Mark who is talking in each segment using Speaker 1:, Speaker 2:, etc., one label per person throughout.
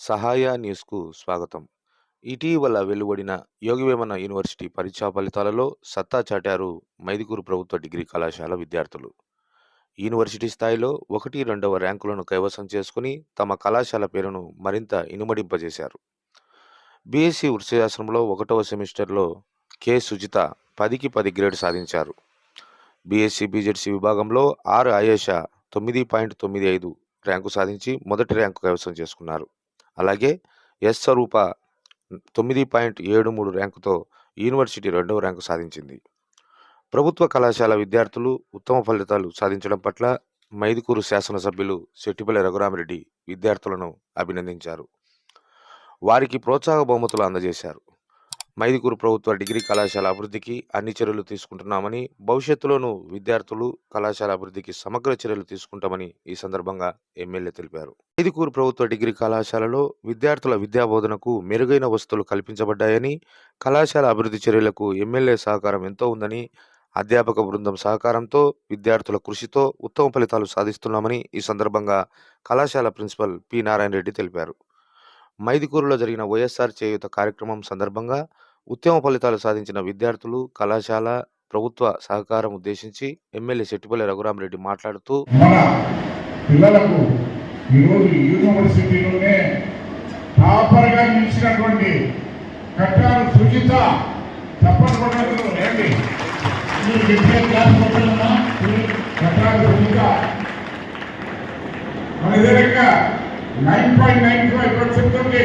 Speaker 1: సహాయ న్యూస్‌కు స్వాగతం. ఇటీవల వెలువడిన యోగివేమన యూనివర్సిటీ పరీక్షా ఫలితాలలో సత్తా చాటారు మైదుకూరు ప్రభుత్వ డిగ్రీ కళాశాల విద్యార్థులు. యూనివర్సిటీ స్థాయిలో ఒకటి, రెండవ ర్యాంకులను కైవసం చేసుకుని తమ కళాశాల పేరును మరింత ఇనుమడింపజేశారు. బీఎస్సీ వృక్షశాస్త్రంలో ఒకటవ సెమిస్టర్‌లో కె. సుజిత పదికి పది గ్రేడ్ సాధించారు. బీఎస్సీ బీజెడ్సీ విభాగంలో ఆర్. ఆయేష తొమ్మిది పాయింట్ తొమ్మిది ఐదు ర్యాంకు సాధించి మొదటి ర్యాంకు కైవసం చేసుకున్నారు. అలాగే ఎస్. స్వరూప తొమ్మిది పాయింట్ ఏడు మూడు ర్యాంకుతో యూనివర్సిటీ రెండవ ర్యాంకు సాధించింది. ప్రభుత్వ కళాశాల విద్యార్థులు ఉత్తమ ఫలితాలు సాధించడం పట్ల మైదుకూరు శాసనసభ్యులు శెట్టిపల్లి రఘురామరెడ్డి విద్యార్థులను అభినందించారు. వారికి ప్రోత్సాహ బహుమతులు అందజేశారు. మైదుకూరు ప్రభుత్వ డిగ్రీ కళాశాల అభివృద్ధికి అన్ని చర్యలు తీసుకుంటున్నామని, భవిష్యత్తులోనూ విద్యార్థులు, కళాశాల అభివృద్ధికి సమగ్ర చర్యలు తీసుకుంటామని ఈ సందర్భంగా ఎమ్మెల్యే తెలిపారు. మైదుకూరు ప్రభుత్వ డిగ్రీ కళాశాలలో విద్యార్థుల విద్యాబోధనకు మెరుగైన వసతులు కల్పించబడ్డాయని, కళాశాల అభివృద్ధి చర్యలకు ఎమ్మెల్యే సహకారం ఎంతో ఉందని, అధ్యాపక బృందం సహకారంతో, విద్యార్థుల కృషితో ఉత్తమ ఫలితాలు సాధిస్తున్నామని ఈ సందర్భంగా కళాశాల ప్రిన్సిపల్ పి. నారాయణ రెడ్డి తెలిపారు. మైదుకూరులో జరిగిన వైఎస్ఆర్ చేయూత కార్యక్రమం సందర్భంగా ఉత్తమ ఫలితాలు సాధించిన విద్యార్థులు, కళాశాల, ప్రభుత్వ సహకారం ఉద్దేశించి ఎమ్మెల్యే శెట్టిపల్లి రఘురామరెడ్డి మాట్లాడుతూ
Speaker 2: మన పిల్లలకు ఈరోజు యూనివర్సిటీలోనే టాపర్గా నిలిచినటువంటి కట్టారు సుజిత తప్పకుండా రండి మీరు చెప్పే క్లాస్ కట్టారు సుజిత. మన nine point nine five percent తోటి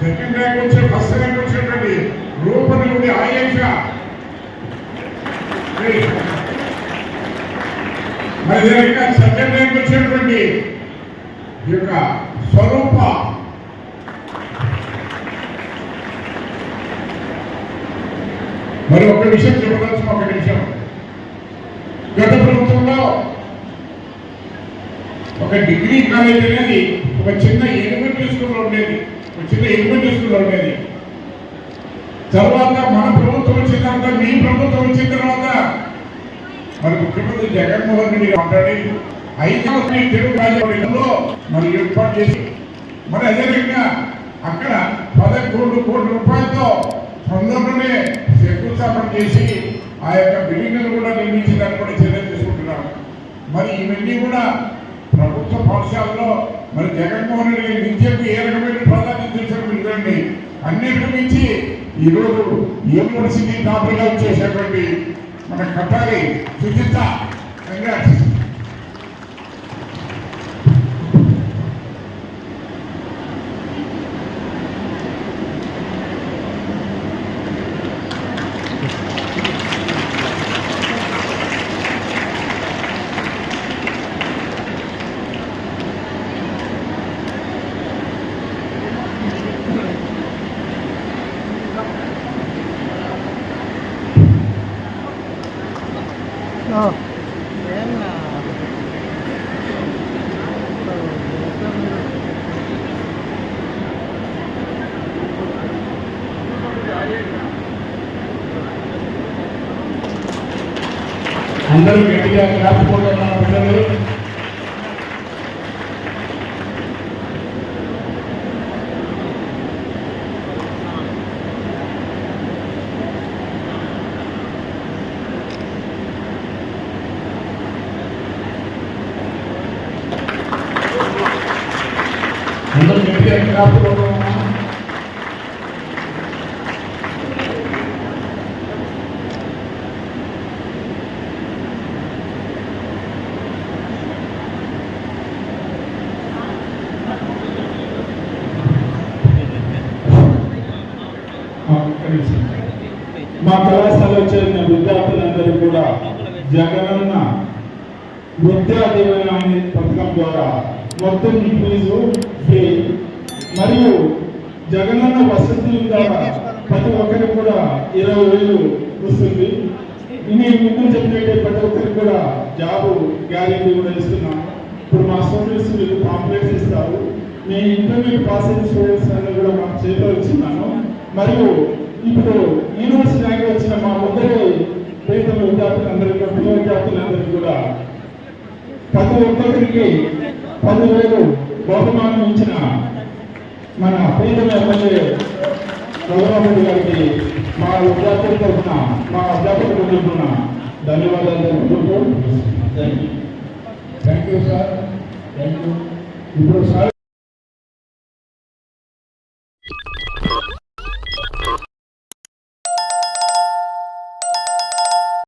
Speaker 2: సెకండ్ ర్యాంక్ వచ్చే ఫస్ట్ ర్యాంక్ వచ్చేటువంటి రూపని నుండి ఆయేష రండి. మరి విధంగా సెకండ్ ర్యాంక్ వచ్చినటువంటి ఈ యొక్క స్వరూప. మరి ఒక విషయం చెప్పదలసిన ఒక నిమిషం. గత ప్రభుత్వంలో ఒక డిగ్రీ కాలేజ్ అనేది ఒక చిన్న ఎలిమెంటరీ స్కూల్లో ఉండేది. చిన్న ఎలిమెంటరీ స్కూల్లో ఉండేది తర్వాత మన ప్రభుత్వం వచ్చిన తర్వాత మీ ప్రభుత్వం వచ్చిన తర్వాత. మరి ముఖ్యమంత్రి జగన్మోహన్ రెడ్డి మాట్లాడి ఐదు తెలుగు రాజ్యంలో మరి ఏర్పాటు చేసి మరి అదేవిధంగా అక్కడ పదకొండు కోట్ల రూపాయలతో తొందరలోనే శంకుస్థాపన చేసి ఆ యొక్క బిల్డింగ్లు కూడా నిర్మించడానికి కూడా చర్యలు తీసుకుంటున్నాం మరి ఇవన్నీ కూడా ప్రభుత్వ పాఠశాలలో మరి జగన్మోహన్ రెడ్డి గారి విద్యకు ఏ రకమైన ప్రాధాన్యత ఇచ్చారో మీరు మించి ఈరోజు యూనివర్సిటీ టాపర్గా వచ్చేసేటువంటి మన కట్టాలి సుజిత. కంగ్రాట్స్ అందరూ గట్టిగా క్లాపుకుంటున్నారు పిల్లలు
Speaker 3: మా కళాశాలలో చేరిన విద్యార్థులందరూ కూడా జగనన్న విద్యా దీవెన అనే పథకం ద్వారా మొత్తం ఫీజు ఫ్రీ మరియు జగనన్న వసతుల ద్వారా ప్రతి ఒక్కరికి కూడా ఇరవై వేలు వస్తుంది. ఇన్ని ముందు చెప్పినట్టే ప్రతి ఒక్కరికి కూడా జాబ్ గ్యారెంటీ కూడా ఇస్తున్నాం. ఇప్పుడు మా స్టూడెంట్స్ మీకు కాంప్లెక్స్ ఇస్తారు మీ ఇంటర్మీడియట్ పాస్ అయిన స్టూడెంట్స్ అన్ని కూడా మా చేతిలో ఇస్తున్నాను మరియు ఇప్పుడు యూనివర్సిటీ ర్యాంక్ వచ్చిన మా ముందరి పేద విద్యార్థులందరికీ పిల్ల విద్యార్థులందరికీ కూడా ప్రతి ఒక్కరికి పదివేలు బహుమానం ఇచ్చిన మన ప్రీతం ఎమ్మెల్యే రఘురామరెడ్డి గారికి మా విద్యార్థుల తరఫున మా అధ్యాపకుల తరఫున ధన్యవాదాలు తెలుపుకుంటూ thank you
Speaker 2: thank you sir thank you ఇప్పుడు సార్